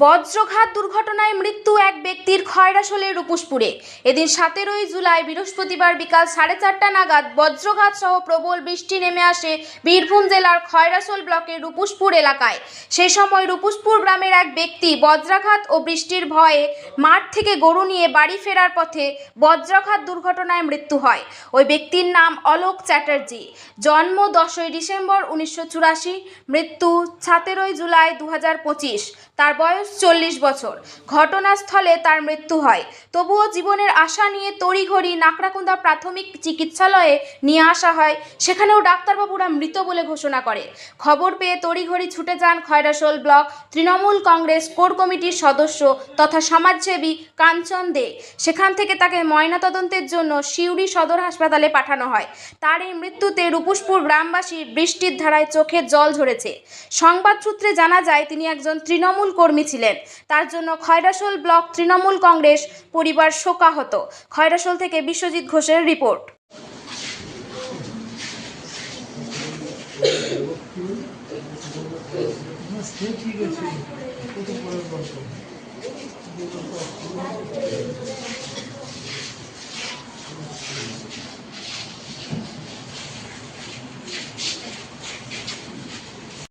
বজ্রঘাত দুর্ঘটনায় মৃত্যু এক ব্যক্তির খয়রাসোলের রূপুসপুরে। এদিন সতেরোই জুলাই বৃহস্পতিবার বিকাল সাড়ে চারটা নাগাদ বজ্রঘাত সহ প্রবল বৃষ্টি নেমে আসে বীরভূম জেলার খয়রাসোল ব্লকের রূপুসপুর এলাকায়। সেই সময় রূপুসপুর গ্রামের এক ব্যক্তি বজ্রাঘাত ও বৃষ্টির ভয়ে মাঠ থেকে গরু নিয়ে বাড়ি ফেরার পথে বজ্রাঘাত দুর্ঘটনায় মৃত্যু হয়। ওই ব্যক্তির নাম অলোক চ্যাটার্জি। জন্ম দশই ডিসেম্বর উনিশশো চুরাশি, মৃত্যু সতেরোই জুলাই দু হাজার পঁচিশ। তার বয়স চল্লিশ বছর। ঘটনাস্থলে তার মৃত্যু হয়। তবুও জীবনের আশা নিয়ে তড়িঘড়ি নাকড়াকুন্দা প্রাথমিক চিকিৎসালয়ে নিয়ে আসা হয়। সেখানেও ডাক্তারবাবুরা মৃত বলে ঘোষণা করে। খবর পেয়ে তড়িঘড়ি ছুটে যান Khoyrasol block Trinamool Congress core কমিটির সদস্য তথা সমাজসেবী কাঞ্চন দে। সেখান থেকে তাকে ময়নাতদন্তের জন্য সিউড়ি সদর হাসপাতালে পাঠানো হয়। তার এই মৃত্যুতে রূপুসপুর গ্রামবাসীর বৃষ্টির ধারায় চোখে জল ঝরেছে। সংবাদ সূত্রে জানা যায়, তিনি একজন তৃণমূল কর্মী ছিলেন। তার জন্য খয়রাসোল ব্লক তৃণমূল কংগ্রেস পরিবার শোকাহত। খয়রাসোল থেকে বিশ্বজিৎ ঘোষের রিপোর্ট। ঠিক আছে